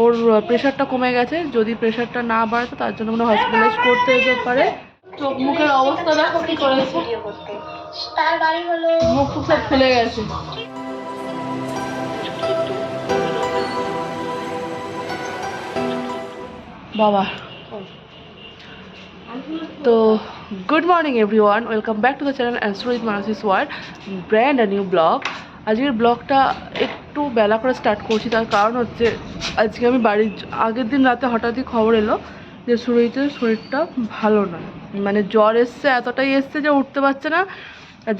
ওর প্রেশারটা কমে গেছে। যদি প্রেশারটা না বাড়ে তো তার জন্য মানে হসপিটালাইজ করতে যেতে পারে। চোখ মুখের অবস্থা দেখো কি করেছে। তার বাড়ি হলো মুখ টুক সব ফুলে গেছে। বাবা। তো good morning everyone welcome back to the channel and সুরিত মানসিস word brand a new blog আজকের ব্লগটা একটু বেলা করে স্টার্ট করছি। তার কারণ হচ্ছে, আজকে আমি বাড়ির আগের দিন রাতে হঠাৎই খবর এলো যে সুরহিতের শরীরটা ভালো না মানে জ্বর এসছে, এতটাই এসছে যে উঠতে পারছে না।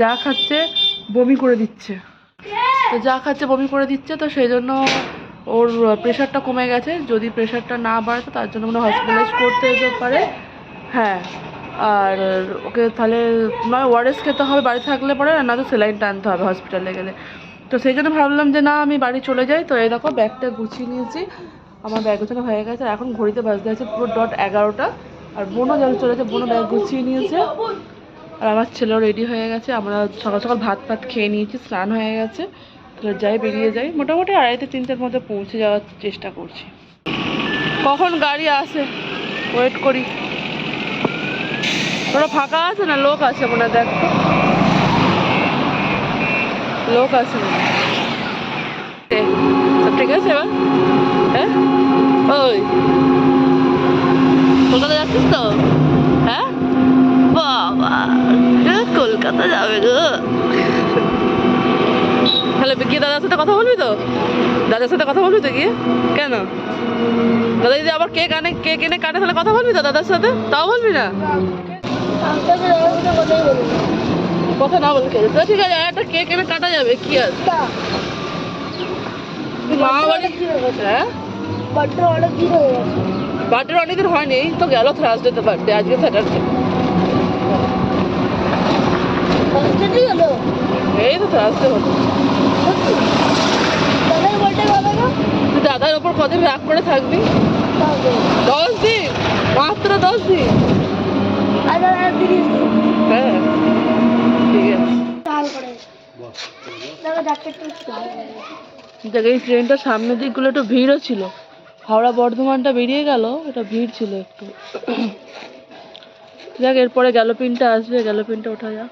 যা খাচ্ছে বমি করে দিচ্ছে। তো যা খাচ্ছে বমি করে দিচ্ছে, তো সেই জন্য ওর প্রেশারটা কমে গেছে। যদি প্রেশারটা না বাড়তো, তার জন্য মানে হসপিটালাইজ করতে যেতে পারে। হ্যাঁ আর ওকে তাহলে, নয়, ওয়ারেস খেতে হবে, বাড়ি থাকলে পরে না তো সেলাইন টানতে হবে হসপিটালে গেলে। তো সেই জন্য ভাবলাম যে না, আমি বাড়ি চলে যাই। তো এই দেখো, ব্যাগটা গুছিয়ে নিয়েছি। আমার ব্যাগ গোছানো হয়ে গেছে। এখন ঘড়িতে বাজতে আছে পুরো ডট এগারোটা। আর বোনও জল চলেছে বোনও ব্যাগ গুছিয়ে নিয়েছে। আর আমার ছেলেও রেডি হয়ে গেছে। আমরা সকাল সকাল ভাত ফাত খেয়ে নিয়েছি, স্নান হয়ে গেছে। তাহলে যাই, বেরিয়ে যাই। মোটামুটি আড়াইতে তিনটের মধ্যে পৌঁছে যাওয়ার চেষ্টা করছি। কখন গাড়ি আসে? ওয়েট করি। ওরা ফাঁকা আছে না? লোক আছে মনে দেখ। লোক আছে সব ঠিক আছে এবার হ্যাঁ ওই কলকাতা যাচ্ছিস তো হ্যাঁ বাবা কলকাতা যাবে গো তাহলে গিয়ে দাদার সাথে কথা বলবি তো? দাদার সাথে কথা বলবি তো গিয়ে? কেন? দাদা, যদি আবার কেক আনে কেক এনে কাটে তাহলে কথা বলবি তো দাদার সাথে? তাও বলবি না? কথা না বলতে তো ঠিক আছে একটা কেক এনে কাটা যাবে কি আছে মামা বাড়ি হ্যাঁ বার্থডে অনেকদিন হয়নি এই তো গেল থার্সডেতে বার্থডে আজকে স্যাটারডে এই তো থার্সডে হলো। তুই দাদার ওপর কদিন রাগ করে থাকবি? দশ দিন মাত্র দশ দিন হ্যাঁ ঠিক আছে দেখ এই ট্রেনটা সামনের দিকগুলো একটু ভিড়ও ছিল। হাওড়া বর্ধমানটা বেরিয়ে গেল এটা ভিড় ছিল একটু। যাক, এরপরে গ্যালোপিনটা আসবে গ্যালোপিনটা ওঠা যাক।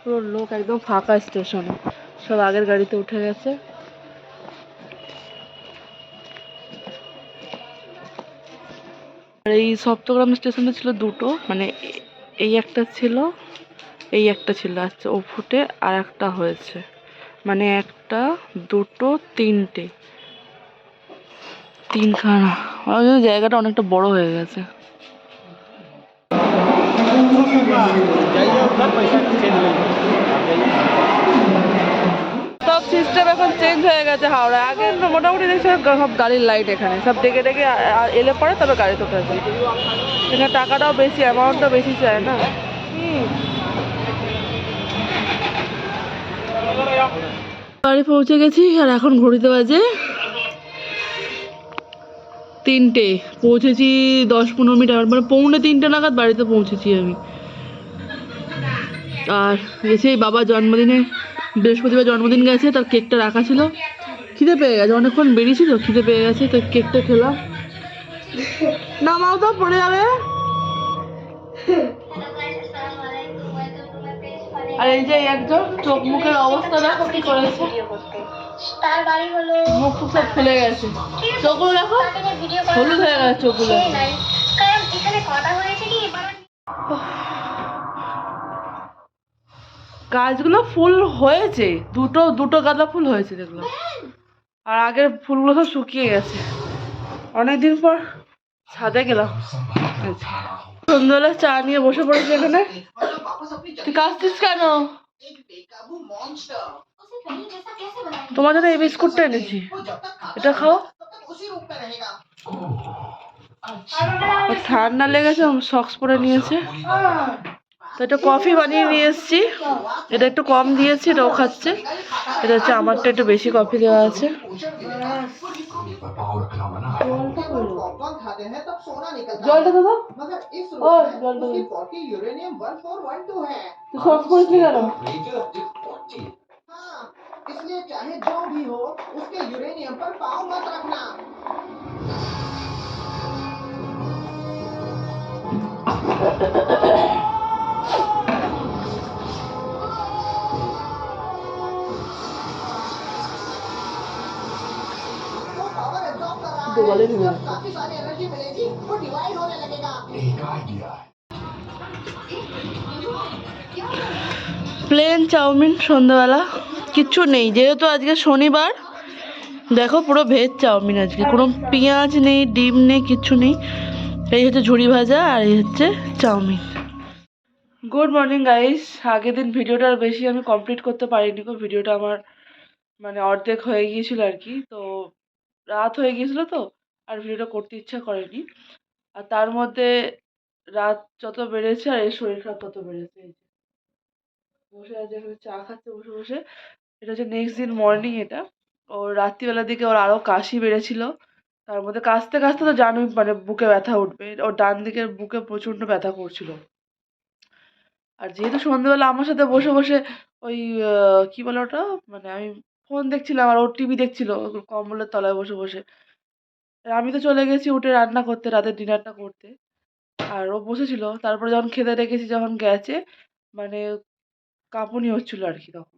পুরো লোক একদম ফাঁকা স্টেশনে। সব আগের গাড়িতে উঠে গেছে। আর এই সপ্তগ্রাম স্টেশনে ছিল দুটো মানে এই একটা ছিল। এই একটা ছিল আচ্ছা ও ফুটে আর একটা হয়েছে। মানে একটা, দুটো, তিনটে। তিনখানা। জায়গাটা অনেকটা বড় হয়ে গেছে। সব সিস্টেম এখন চেঞ্জ হয়ে গেছে হাওড়া আগে মোটামুটি দেখছি সব গাড়ির লাইট এখানে। সব ডেকে ডেকে এলে পরে তবে গাড়ি তোকে এখানে টাকাটাও বেশি অ্যামাউন্টটাও বেশি চায় না। হুম। বাড়ি পৌঁছে গেছি আর এখন ঘড়িতে বাজে তিনটে। পৌঁছেছি দশ পনেরো মিনিট আগে, মানে পৌনে তিনটে নাগাদ বাড়িতে পৌঁছেছি আমি। আর গেছে এই বাবা জন্মদিনে বৃহস্পতিবার জন্মদিন গেছে তার কেকটা রাখা ছিল। খিদে পেয়ে গেছে অনেকক্ষণ বেরিয়েছি তো খিদে পেয়ে গেছে তো কেকটা খেলাম। নামাও তো পড়ে যাবে। আর এই যে একজন চোখ মুখের অবস্থা দেখো কি করেছে। তার বাড়ি হলো মুখ টুক সব ফুলে গেছে। চোখগুলো দেখো হলুদ হয়ে গেছে চোখগুলো। কারণ এখানে কথা হয়েছে কি গাছগুলো ফুল হয়েছে দুটো দুটো গাঁদা ফুল হয়েছে দেখলাম। আর আগের ফুলগুলো সব শুকিয়ে গেছে। অনেকদিন পর ছাদে গেলাম। সন্ধ্যাবেলা চা নিয়ে বসে পড়েছি এখানে। তুই কাঁদছিস কেন? তোমার জন্য এই বিস্কুটটা এনেছি। এটা খাও। ওর ঠান্ডা লেগেছে সক্স পরে নিয়েছে। তো এটা কফি বানিয়ে নিয়ে এসেছি এটা একটু কম দিয়েছি এটাও খাচ্ছে এটা হচ্ছে আমারটা একটু বেশি কফি দেওয়া আছে खाते हैं तब सोना निकलता জলটা है দাদা मगर इस और रूप में जल दो। उसकी पॉटी यूरेनियम 1412 है তুই সক্স পরেছিলি কেন हाँ इस इसलिए चाहे जो भी हो उसके यूरेनियम पर पाँव मत रखना लगेगा एक आइडिया প্লেন চাউমিন সন্ধ্যাবেলা কিচ্ছু নেই যেহেতু আজকে শনিবার দেখো পুরো ভেজ চাউমিন আজকে কোনো পেঁয়াজ নেই ডিম নেই কিচ্ছু নেই এই হচ্ছে ঝুড়ি ভাজা আর এই হচ্ছে চাউমিন গুড মর্নিং গাইস আগের দিন ভিডিওটা আর বেশি আমি কমপ্লিট করতে পারিনি গো ভিডিওটা আমার মানে অর্ধেক হয়ে গিয়েছিল আর কি তো রাত হয়ে গিয়েছিল তো, আর ভিডিওটা করতে ইচ্ছা করেনি। আর তার মধ্যে রাত যত বেড়েছে আর এর শরীর খারাপ তত বেড়েছে। বসে আছে, এখানে চা খাচ্ছে, বসে বসে। এটা হচ্ছে নেক্সট দিন মর্নিং এটা। ওর রাত্রিবেলার দিকে ওর আরও কাশি বেড়েছিল। তার মধ্যে কাশতে কাশতে তো জানোই মানে বুকে ব্যথা উঠবে। ওর ডান দিকের বুকে প্রচণ্ড ব্যথা করছিল। আর যেহেতু সন্ধ্যেবেলা আমার সাথে বসে বসে ওই কি বলে ওটা? মানে আমি ফোন দেখছিলাম আর ওর টিভি দেখছিল, কম্বলের তলায় বসে বসে। আমি তো চলে গেছি উঠে রান্না করতে রাতের ডিনারটা করতে। আর ও বসেছিল, তারপরে যখন খেতে রেখেছি যখন গেছে মানে কাঁপুনি হচ্ছিল আর কি তখন।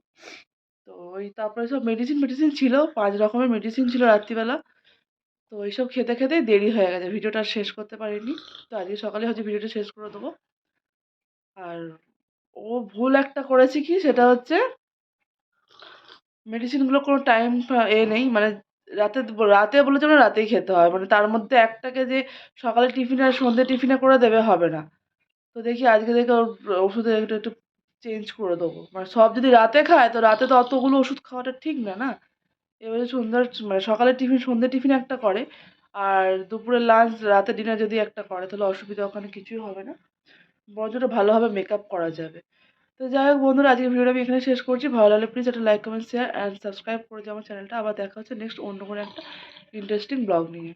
তো ওই তারপরে সব মেডিসিন মেডিসিন ছিল, পাঁচ রকমের মেডিসিন ছিল রাত্রিবেলা। তো এইসব খেতে, খেতেই দেরি হয়ে গেছে, ভিডিওটা শেষ করতে পারিনি। তো আজকে সকালে হচ্ছে ভিডিওটা শেষ করে দেবো। আর ও ভুল একটা করেছে কি, সেটা হচ্ছে মেডিসিনগুলো কোনো টাইম এ নেই। মানে রাতে রাতে বলেছে মানে রাতেই খেতে হয়। মানে তার মধ্যে একটাকে যে সকালে টিফিন আর সন্ধ্যে টিফিনে করে দেবে, হবে না। তো দেখি আজকে দেখে ওর ওষুধে একটু একটু চেঞ্জ করে দেবো। মানে সব যদি রাতে খায়, তো রাতে তো অতগুলো ওষুধ খাওয়াটা ঠিক না না? এবারে সন্ধ্যার মানে সকালের টিফিন সন্ধ্যে টিফিন একটা করে। আর দুপুরে লাঞ্চ রাতে ডিনার যদি একটা করে, তাহলে অসুবিধা ওখানে কিছুই হবে না। বরঞ্চ ভালোভাবে মেকআপ করা যাবে। তো যাই হোক বন্ধুরা আজকে ভিডিওটা আমি এখানে শেষ করছি। ভালো লাগলে প্লিজ একটা like comment share and subscribe করে দিও আমার চ্যানেলটা আবার দেখা হচ্ছে নেক্সট অন্য কোনো একটা ইন্টারেস্টিং ব্লগ নিয়ে।